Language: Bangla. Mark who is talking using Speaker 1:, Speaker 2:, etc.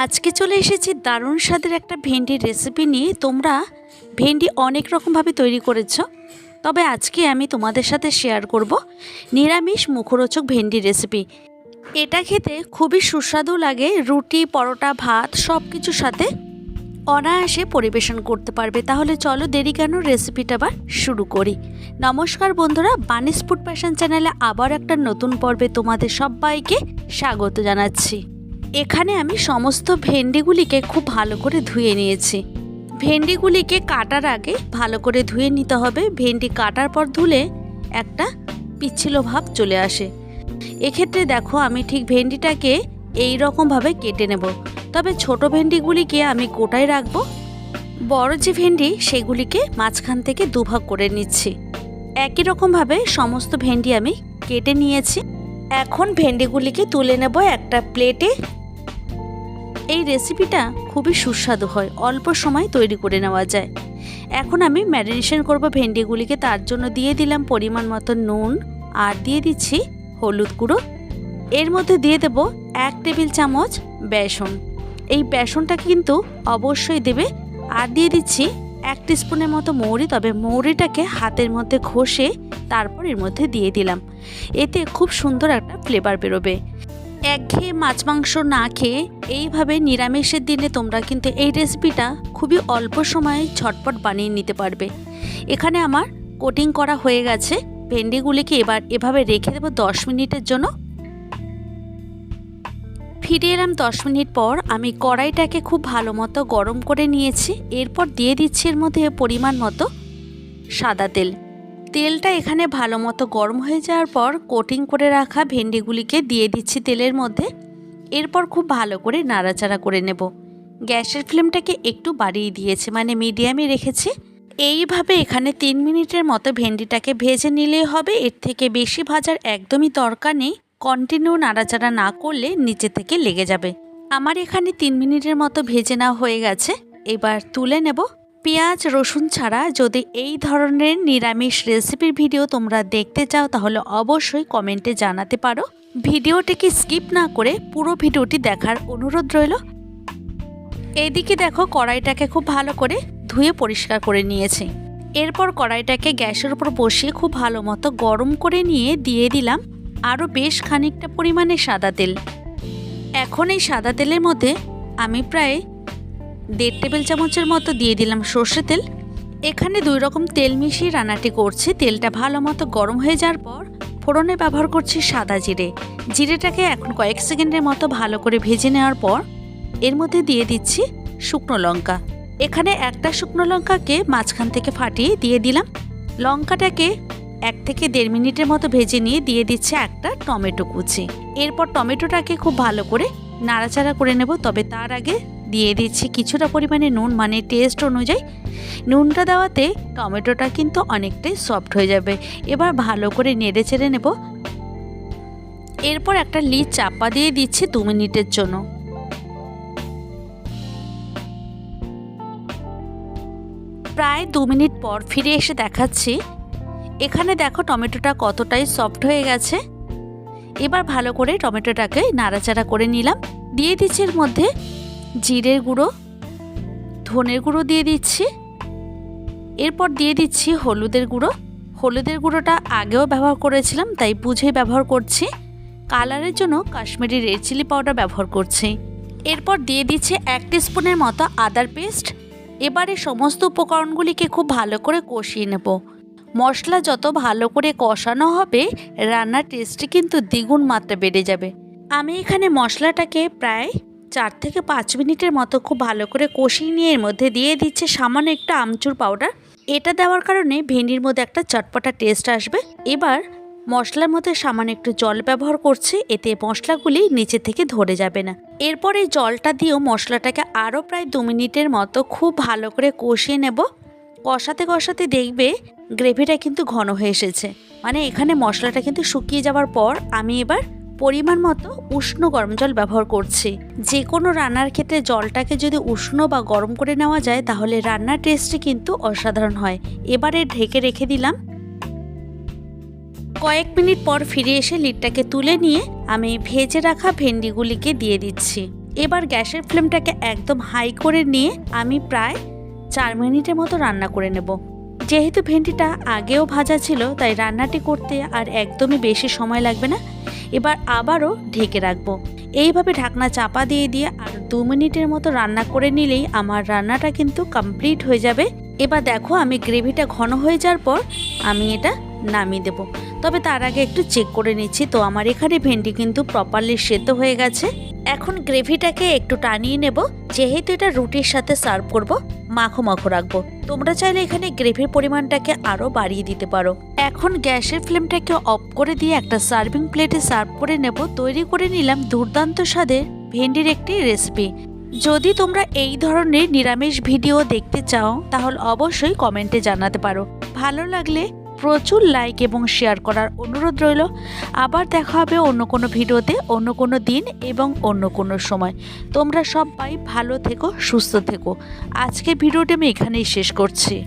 Speaker 1: আজকে চলে এসেছি দারুণ স্বাদের একটা ভেন্ডির রেসিপি নিয়ে। তোমরা ভেন্ডি অনেক রকমভাবে তৈরি করেছ, তবে আজকে আমি তোমাদের সাথে শেয়ার করব নিরামিষ মুখরোচক ভেন্ডি রেসিপি এটা খেতে খুবই সুস্বাদু লাগে, রুটি, পরোটা, ভাত সব কিছুর সাথে অনায়াসে পরিবেশন করতে পারবে। তাহলে চলো দেরি কেন রেসিপিটা আবার শুরু করি। নমস্কার বন্ধুরা, বানিস ফুড প্যাশন চ্যানেলে আবার একটা নতুন পর্বে তোমাদের সবাইকে স্বাগত জানাচ্ছি। এখানে আমি সমস্ত ভেন্ডিগুলিকে খুব ভালো করে ধুয়ে নিয়েছি। ভেন্ডিগুলিকে কাটার আগে ভালো করে ধুয়ে নিতে হবে। ভেন্ডি কাটার পর ধুলে একটা পিচ্ছিল ভাব চলে আসে। এক্ষেত্রে দেখো আমি ঠিক ভেন্ডিটাকে এই রকমভাবে কেটে নেব। তবে ছোট ভেন্ডিগুলিকে আমি কোটায় রাখব। বড় যে ভেন্ডি, সেগুলিকে মাঝখান থেকে দুভাগ করে নিচ্ছি। একই রকমভাবে সমস্ত ভেন্ডি আমি কেটে নিয়েছি। এখন ভেন্ডিগুলিকে তুলে নেব একটা প্লেটে। এই রেসিপিটা খুবই সুস্বাদু হয়, অল্প সময় তৈরি করে নেওয়া যায়। এখন আমি ম্যারিনেশন করব ভেন্ডিগুলিকে, তার জন্য দিয়ে দিলাম পরিমাণ মতো নুন, আর দিয়ে দিচ্ছি হলুদ গুঁড়ো। এর মধ্যে দিয়ে দেব এক টেবিল চামচ বেসন। এই বেসনটা কিন্তু অবশ্যই দেবে, আর দিয়ে দিচ্ছি এক স্পুনের মতো মৌরি, তবে মৌরিটাকে হাতের মধ্যে ঘষে তারপর এর মধ্যে দিয়ে দিলাম। এতে খুব সুন্দর একটা ফ্লেভার বেরোবে। একঘেয়ে মাছ মাংস না খেয়ে এইভাবে নিরামিষের দিনে তোমরা কিন্তু এই রেসিপিটা খুবই অল্প সময়ে ঝটপট বানিয়ে নিতে পারবে। এখানে আমার কোটিং করা হয়ে গেছে। ভেন্ডিগুলিকে এবার এভাবে রেখে দেবো দশ মিনিটের জন্য। ফিরে এলাম দশ মিনিট পর আমি কড়াইটাকে খুব ভালো মতো গরম করে নিয়েছি। এরপর দিয়ে দিচ্ছি এর মধ্যে পরিমাণ মতো সাদা তেল। তেলটা এখানে ভালো মতো গরম হয়ে যাওয়ার পর কোটিং করে রাখা ভেন্ডিগুলিকে দিয়ে দিচ্ছি তেলের মধ্যে। এরপর খুব ভালো করে নাড়াচাড়া করে নেব। গ্যাসের ফ্লেমটাকে একটু বাড়িয়ে দিয়েছে মানে মিডিয়ামে রেখেছি। এইভাবে এখানে তিন মিনিটের মতো ভেন্ডিটাকে ভেজে নিলেই হবে। এর থেকে বেশি ভাজার একদমই দরকার নেই। কন্টিনিউ নাড়াচাড়া না করলে নিচে থেকে লেগে যাবে। আমার এখানে তিন মিনিটের মতো ভেজে নেওয়া হয়ে গেছে। এবার তুলে নেব। পেঁয়াজ, রসুন ছাড়া যদি এই ধরনের নিরামিষ রেসিপির ভিডিও তোমরা দেখতে চাও, তাহলে অবশ্যই কমেন্টে জানাতে পারো। ভিডিওটিকে স্কিপ না করে পুরো ভিডিওটি দেখার অনুরোধ রইল। এদিকে দেখো, কড়াইটাকে খুব ভালো করে ধুয়ে পরিষ্কার করে নিয়েছি। এরপর কড়াইটাকে গ্যাসের উপর বসিয়ে খুব ভালো মতো গরম করে নিয়ে দিয়ে দিলাম আরও বেশ খানিকটা পরিমাণে সাদা তেল। এখন এই সাদা তেলের মধ্যে আমি প্রায় দেড় টেবিল চামচের মতো দিয়ে দিলাম সর্ষে তেল। এখানে দুই রকম তেল মিশিয়ে রান্নাটি করছি। তেলটা ভালো মতো গরম হয়ে যাওয়ার পর ফোড়নে ব্যবহার করছি সাদা জিরে। জিরেটাকে এখন কয়েক সেকেন্ডের মতো ভালো করে ভেজে নেওয়ার পর এর মধ্যে দিয়ে দিচ্ছি শুকনো লঙ্কা। এখানে একটা শুকনো লঙ্কাকে মাঝখান থেকে ফাটিয়ে দিয়ে দিলাম। লঙ্কাটাকে এক থেকে দেড় মিনিটের মতো ভেজে নিয়ে দিয়ে দিচ্ছে একটা টমেটো কুচি। এরপর টমেটোটাকে খুব ভালো করে নাড়াচাড়া করে নেব, তবে তার আগে দিয়ে দিচ্ছি কিছুটা পরিমাণে নুন মানে টেস্ট অনুযায়ী। নুনটা দেওয়াতে টমেটোটা কিন্তু অনেকটাই সফট হয়ে যাবে। এবার ভালো করে নেড়ে চেড়ে নেব। এরপর একটা লিড চাপা দিয়ে দিচ্ছি দু মিনিটের জন্য। প্রায় দু মিনিট পর ফিরে এসে দেখাচ্ছি। এখানে দেখো টমেটোটা কতটাই সফট হয়ে গেছে। এবার ভালো করে টমেটোটাকে নাড়াচাড়া করে নিলাম। দিয়ে দিচ্ছি এর মধ্যে জিরের গুঁড়ো, ধনের গুঁড়ো দিয়ে দিচ্ছি। এরপর দিয়ে দিচ্ছি হলুদের গুঁড়ো। হলুদের গুঁড়োটা আগেও ব্যবহার করেছিলাম, তাই বুঝে ব্যবহার করছি। কালারের জন্য কাশ্মীরি রেড চিলি পাউডার ব্যবহার করছি। এরপর দিয়ে দিচ্ছি এক স্পুনের মতো আদার পেস্ট। এবারে সমস্ত উপকরণগুলিকে খুব ভালো করে কষিয়ে নেব। মশলা যত ভালো করে কষানো হবে, রান্নার টেস্টটি কিন্তু দ্বিগুণ মাত্রা বেড়ে যাবে। আমি এখানে মশলাটাকে প্রায় চার থেকে পাঁচ মিনিটের মতো খুব ভালো করে কষিয়ে নিয়ে এর মধ্যে দিয়ে দিচ্ছে সামান্য একটা আমচুর পাউডার এটা দেওয়ার কারণে ভেন্ডির মধ্যে একটা চটপটা টেস্ট আসবে। এবার মশলার মধ্যে সামান্য একটু জল ব্যবহার করছে, এতে মশলাগুলি নিচে থেকে ধরে যাবে না। এরপর এই জলটা দিয়েও মশলাটাকে আরও প্রায় দু মিনিটের মতো খুব ভালো করে কষিয়ে নেব। কষাতে কষাতে দেখবে গ্রেভিটা কিন্তু ঘন হয়ে এসেছে। মানে এখানে মশলাটা কিন্তু শুকিয়ে যাওয়ার পর আমি এবার পরিমাণ মতো উষ্ণ গরম জল ব্যবহার করছি। যে কোনো রান্নার ক্ষেত্রে জলটাকে যদি উষ্ণ বা গরম করে নেওয়া যায়, তাহলে রান্নার টেস্টটি কিন্তু অসাধারণ হয়। এবারে ঢেকে রেখে দিলাম। কয়েক মিনিট পর ফিরে এসে লিডটাকে তুলে নিয়ে আমি ভেজে রাখা ভেন্ডিগুলিকে দিয়ে দিচ্ছি। এবার গ্যাসের ফ্লেমটাকে একদম হাই করে নিয়ে আমি প্রায় চার মিনিটের মতো রান্না করে নেব। যেহেতু ভেন্ডিটা আগেও ভাজা ছিল, তাই রান্নাটি করতে আর একদমই বেশি সময় লাগবে না। এবার আবারও ঢেকে রাখব। এইভাবে ঢাকনা চাপা দিয়ে দিয়ে আর দু মিনিটের মতো রান্না করে নিলেই আমার রান্নাটা কিন্তু কমপ্লিট হয়ে যাবে। এবার দেখো আমি গ্রেভিটা ঘন হয়ে যাওয়ার পর আমি এটা নামিয়ে দেব। তবে তার আগে একটু চেক করে নিচ্ছি। তো আমার এখানে ভেন্ডি কিন্তু প্রপারলি সেদ্ধ হয়ে গেছে। এখন গ্রেভিটাকে একটু টানিয়ে নেব, যেহেতু এটা রুটির সাথে সার্ভ করব, মাখো মাখো রাখব। তোমরা চাইলে এখানে গ্রেভির পরিমাণটাকে আরও বাড়িয়ে দিতে পারো। এখন গ্যাসের ফ্লেমটাকে অফ করে দিয়ে একটা সার্ভিং প্লেটে সার্ভ করে নেব। তৈরি করে নিলাম দুর্দান্ত স্বাদের ভেন্ডির একটি রেসিপি। যদি তোমরা এই ধরনের নিরামিষ ভিডিও দেখতে চাও, তাহলে অবশ্যই কমেন্টে জানাতে পারো। ভালো লাগলে প্রচুর লাইক এবং শেয়ার করার অনুরোধ রইল। আবার দেখা হবে অন্য কোনো ভিডিওতে, অন্য কোনো দিন এবং অন্য কোনো সময়। তোমরা সবাই ভালো থেকো, সুস্থ থেকো। আজকে ভিডিওটি আমি এখানেই শেষ করছি।